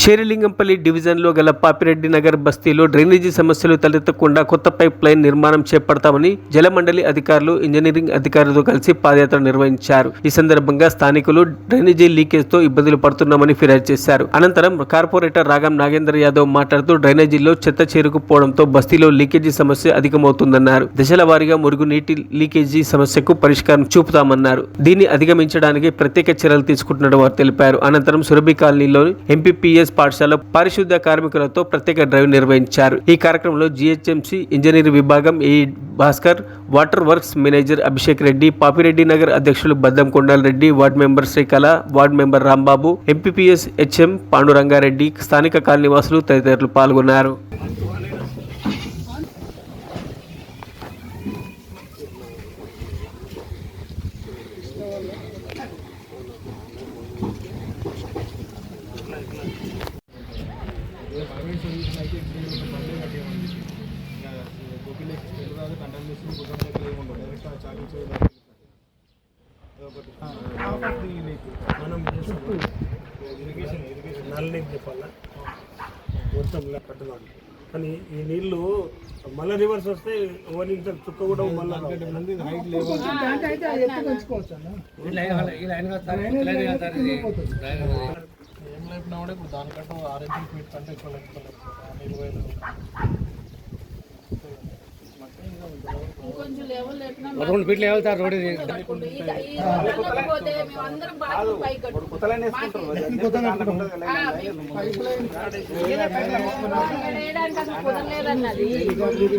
షేరిలింగంపల్లి డివిజన్లో గల పాపిరెడ్డి నగర్ బస్తీలో డ్రైనేజీ సమస్యలు తలెత్తకుండా కొత్త పైప్ లైన్ నిర్మాణం చేపడతామని జలమండలి అధికారులు ఇంజనీరింగ్ అధికారులతో కలిసి పాదయాత్ర నిర్వహించారు. ఈ సందర్భంగా స్థానికులు డ్రైనేజీ లీకేజ్తో ఇబ్బందులు పడుతున్నామని ఫిర్యాదు చేశారు. అనంతరం కార్పొరేటర్ రాగం నాగేంద్ర యాదవ్ మాట్లాడుతూ డ్రైనేజీలో చెత్త చేరుకుపోవడంతో బస్తీలో లీకేజీ సమస్య అధికమవుతుందన్నారు. దశల వారీగా మురుగునీటి లీకేజీ సమస్యకు పరిష్కారం చూపుతామన్నారు. దీన్ని అధిగమించడానికి ప్రత్యేక చర్యలు తీసుకుంటున్నట్టు వారు తెలిపారు. అనంతరం సురభి కాలనీలోని ఎంపీపీఎస్ పాఠశాల పారిశుద్ధ కార్మికులతో ప్రత్యేక డ్రైవ్ నిర్వహించారు. ఈ కార్యక్రమంలో జిహెచ్ఎంసి ఇంజనీర్ విభాగం A Bhaskar water works manager Abhishek Reddy Papireddy Nagar అధ్యక్షులు Baddam Kondal Reddy ward member Srikala ward member Rambabu MPPS HM Pandurangareddy స్థానిక కాలనీవాసులు తదితరులు పాల్గొన్నారు. మనం చుట్టూ ఇరిగేషన్ ఇరిగేషన్ నల్లని చెప్పాలా? మొత్తం కట్టుదాం కానీ ఈ నీళ్ళు మళ్ళీ రివర్స్ వస్తే ఓన్ ఇంత చుక్క కూడా మళ్ళీ ఏం లేపినా కూడా ఇప్పుడు దానికంటే ఆరు ఇంచుల ఫీట్ కంటే ఎక్కువ లేకపోతే ఇరవై కొంచెం లెవెల్ లేపినా రెండు ఫీట్లు వెళ్తారు రోడ్డు ఈ- ఈ రోడ్లలో పోతే మేమందరం బాగా పైకి కట్టుకుంటాం. ఆ, ఇక్కడ వేయడానికి అసలు కుదరలేదన్నది. ఇది ఇది.